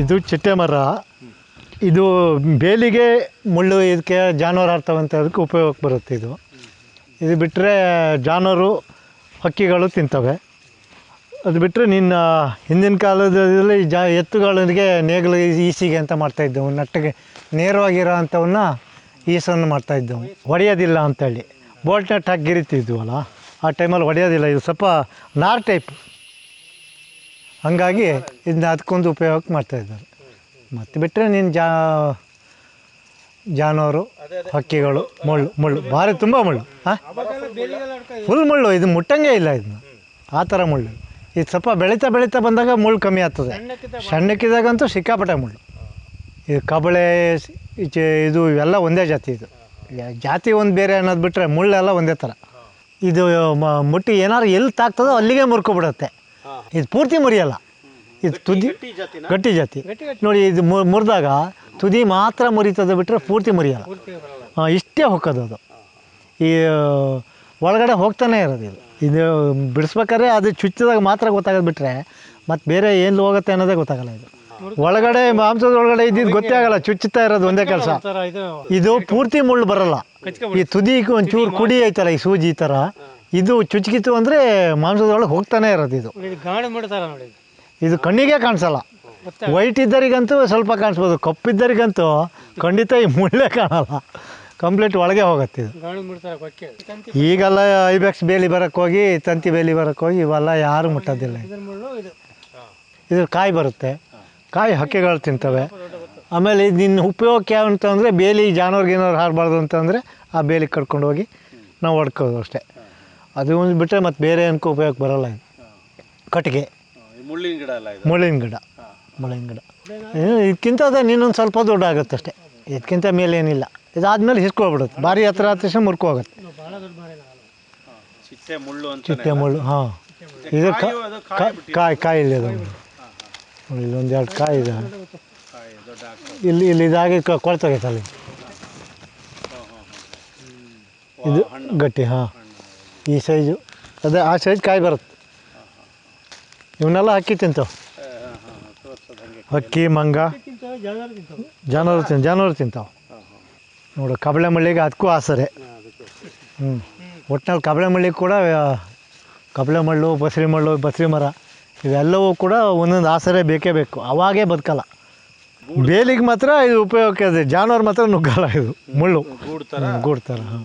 ಇದು ಚಿಟ್ಟೆ ಮರ. ಇದು ಬೇಲಿಗೆ ಮುಳ್ಳು ಇದಕ್ಕೆ ಜಾನುವಾರು ಆಡ್ತಾವಂತ ಅದಕ್ಕೆ ಉಪಯೋಗಕ್ಕೆ ಬರುತ್ತೆ ಇದು. ಇದು ಬಿಟ್ಟರೆ ಜಾನುವಾರು ಹಕ್ಕಿಗಳು ತಿಂತವೆ. ಅದು ಬಿಟ್ಟರೆ ನಿನ್ನ ಹಿಂದಿನ ಕಾಲದಲ್ಲಿ ಜಾ ಎತ್ತುಗಳಿಗೆ ನೇಗಿಲು ಈಸಿಗೆ ಅಂತ ಮಾಡ್ತಾಯಿದ್ದೆವು ನಟ್ಟಿಗೆ ನೇರವಾಗಿರೋ ಅಂಥವನ್ನ ಈಸನ್ನು ಮಾಡ್ತಾಯಿದ್ದೆವು ಹೊಡೆಯೋದಿಲ್ಲ ಅಂತೇಳಿ. ಬೋಲ್ಟ್ ನಟ್ ಹಾಕಿ ಗಿರಿತಿದ್ವಲ್ಲ, ಆ ಟೈಮಲ್ಲಿ ಹೊಡೆಯೋದಿಲ್ಲ ಇದು ಸ್ವಲ್ಪ ನಾರ್ ಟೈಪ್ ಹಂಗಾಗಿ ಇದನ್ನ ಅದಕ್ಕೊಂದು ಉಪಯೋಗಕ್ಕೆ ಮಾಡ್ತಾಯಿದ್ದಾರೆ ಮತ್ತು ಬಿಟ್ಟರೆ ನೀನು ಜಾ ಜಾನುವಾರು ಹಕ್ಕಿಗಳು ಮುಳ್ಳು ಮುಳ್ಳು. ಭಾರಿ ತುಂಬ ಮುಳ್ಳು. ಹಾಂ? ಫುಲ್ ಮುಳ್ಳು. ಇದು ಮುಟ್ಟಂಗೆ ಇಲ್ಲ ಇದನ್ನ. ಆ ಥರ ಮುಳ್ಳು. ಇದು ಸ್ವಲ್ಪ ಬೆಳೀತಾ ಬೆಳೀತಾ ಬಂದಾಗ ಮುಳ್ಳು ಕಮ್ಮಿ ಆಗ್ತದೆ. ಸಣ್ಣಕ್ಕಿದಾಗಂತೂ ಸಿಕ್ಕಾಪಟ್ಟೆ ಮುಳ್ಳು. ಇದು ಕಬಳೆ ಈಚೆ ಇದು ಇವೆಲ್ಲ ಒಂದೇ ಜಾತಿ ಇದು. ಜಾತಿ ಒಂದು ಬೇರೆ ಅನ್ನೋದು ಬಿಟ್ಟರೆ ಮುಳ್ಳೆಲ್ಲ ಒಂದೇ ಥರ ಇದು ಮುಟ್ಟಿ ಏನಾದ್ರು ಎಲ್ಲಿ ತಾಕ್ತದೋ ಅಲ್ಲಿಗೆ ಮುರ್ಕೊಬಿಡುತ್ತೆ. ಇದು ಪೂರ್ತಿ ಮುರಿಯಲ್ಲ. ಇದು ತುದಿ ಗಟ್ಟಿ ಜಾತಿ. ನೋಡಿ ಇದು ಮು- ಮುರಿದಾಗ ತುದಿ ಮಾತ್ರ ಮುರಿತದೆ ಬಿಟ್ಟರೆ ಪೂರ್ತಿ ಮುರಿಯಲ್ಲ. ಹಾಂ ಇಷ್ಟೇ ಹೊಕ್ಕದು ಅದು. ಈ ಒಳಗಡೆ ಹೋಗ್ತಾನೆ ಇರೋದು ಇದು. ಇದು ಬಿಡಿಸ್ಬೇಕಾದ್ರೆ ಅದು ಚುಚ್ಚಿದಾಗ ಮಾತ್ರ ಗೊತ್ತಾಗೋದು ಬಿಟ್ಟರೆ ಮತ್ತು ಬೇರೆ ಏನು ಹೋಗುತ್ತೆ ಅನ್ನೋದೇ ಗೊತ್ತಾಗಲ್ಲ ಇದು. ಒಳಗಡೆ ಮಾಂಸದ ಒಳಗಡೆ ಇದ್ದಿದ್ದು ಗೊತ್ತೇ ಆಗಲ್ಲ ಚುಚ್ಚುತ್ತಾ ಇರೋದು ಒಂದೇ ಕೆಲಸ. ಇದು ಪೂರ್ತಿ ಮುಳ್ಳು ಬರಲ್ಲ. ಈ ತುದಿ ಒಂಚೂರು ಕುಡಿ ಐತಲ್ಲ ಈ ಸೂಜಿ ಈ ಥರ. ಇದು ಚುಚ್ಕಿತ್ತು ಅಂದರೆ ಮಾಂಸದೊಳಗೆ ಹೋಗ್ತಾನೆ ಇರೋದು ಇದು. ಇದು ಗಾಣಿ ಮಾಡ್ತಾರ ನೋಡಿ. ಇದು ಕಣ್ಣಿಗೆ ಕಾಣಿಸಲ್ಲ. ವೈಟ್ ಇದ್ದರಿಗಂತೂ ಸ್ವಲ್ಪ ಕಾಣಿಸ್ಬೋದು. ಕಪ್ಪಿದ್ದರಿಗಂತೂ ಖಂಡಿತ ಈ ಮುಳ್ಳೇ ಕಾಣಲ್ಲ. ಕಂಪ್ಲೀಟ್ ಒಳಗೆ ಹೋಗುತ್ತೆ ಇದು. ಈಗೆಲ್ಲ ಐಬೆಕ್ಸ್ ಬೇಲಿ ಬರಕ್ಕೆ ಹೋಗಿ ತಂತಿ ಬೇಲಿ ಬರಕ್ಕೆ ಹೋಗಿ ಇವೆಲ್ಲ ಯಾರು ಮುಟ್ಟೋದಿಲ್ಲ ಇದ್ರ ಕಾಯಿ ಬರುತ್ತೆ. ಕಾಯಿ ಹಕ್ಕಿಗಳು ತಿಂತವೆ. ಆಮೇಲೆ ಇದು ನಿನ್ನ ಉಪಯೋಗಕ್ಕೆ ಯಾವ ಅಂತಂದರೆ ಬೇಲಿ ಜಾನುವಾರು ಗೀನವ್ರು ಹಾರಬಾರ್ದು ಅಂತಂದರೆ ಆ ಬೇಲಿ ಕಟ್ಕೊಂಡು ಹೋಗಿ ನಾವು ಹೊಡ್ಕೋದು ಅಷ್ಟೇ. ಅದು ಒಂದು ಬಿಟ್ಟರೆ ಮತ್ತು ಬೇರೆ ಏನಕ್ಕೂ ಉಪಯೋಗ ಬರೋಲ್ಲ ಇದು. ಕಟ್ಟಿಗೆ. ಮುಳ್ಳಿನ ಗಿಡ ಅಲ್ಲ ಇದು. ಮುಳ್ಳಿನ ಗಿಡ. ಮುಳ್ಳಿನ ಗಿಡ. ಏನು ಇದಕ್ಕಿಂತ ಅದೇ ನೀನೊಂದು ಸ್ವಲ್ಪ ದೊಡ್ಡ ಆಗುತ್ತೆ ಅಷ್ಟೇ. ಇದಕ್ಕಿಂತ ಮೇಲೆ ಏನಿಲ್ಲ. ಇದಾದ್ಮೇಲೆ ಹಿಸ್ಕೊಳ್ಬಿಡುತ್ತೆ. ಭಾರಿ ಹತ್ರ ಆದ ತಕ್ಷಣ ಮುರ್ಕೊ ಹೋಗುತ್ತೆ ಚಿಟ್ಟೆ ಮುಳ್ಳು ಅಂತ ಚಿಟ್ಟೆ ಮುಳ್ಳು ಹಾಂ. ಇದು ಕಾಯಿ ಕಾಯಿ ಕಾಯಿ ಇಲ್ಲಿ ಅದು. ಇಲ್ಲೊಂದು ಎರಡು ಕಾಯಿ ಇದೆ. ಕಾಯಿ ದೊಡ್ಡ ಆಗ್ತದೆ. ಇಲ್ಲಿ ಇಲ್ಲಿ ಇದಾಗಿ ಕ- ಕೊಳ್ತೋಗೈತೆ ಅಲ್ಲಿ ಇದು ಗಟ್ಟಿ ಹಾಂ. ಈ ಸೈಜು. ಅದೇ ಆ ಸೈಜ್ ಕಾಯಿ ಬರುತ್ತೆ. ಇವನ್ನೆಲ್ಲ ಹಕ್ಕಿ ತಿಂತಾವೆ. ಅಕ್ಕಿ ಮಂಗ. ಜಾನುವಾರು ತಿಂತ ಜಾನುವಾರು ತಿನ್ ಜಾನುವಾರು ತಿಂತಾವೆ. ನೋಡು ಕಬಳೆ ಮಳ್ಳಿಗೆ ಅದಕ್ಕೂ ಆಸರೆ. ಹ್ಞೂ ಒಟ್ಟಿನಲ್ಲಿ ಕಬಳೆ ಮಳ್ಳಿಗೆ ಕೂಡ ಕಬಳೆ ಮಳ್ಳು ಬಸರಿ ಮಳ್ಳು ಬಸರಿ ಮರ ಇವೆಲ್ಲವೂ ಕೂಡ ಒಂದೊಂದು ಆಸರೆ ಬೇಕೇ ಬೇಕು. ಅವಾಗೇ ಬದುಕಲ್ಲ. ಬೇಲಿಗೆ ಮಾತ್ರ ಇದು ಉಪಯೋಗಕ್ಕೆ ಇದೆ ಜಾನುವಾರು ಮಾತ್ರ ನುಗ್ಗಲ್ಲ ಇದು ಮುಳ್ಳು ಗೂಡ್ತಾರೆ ಗೂಡ್ತಾರೆ ಹಾಂ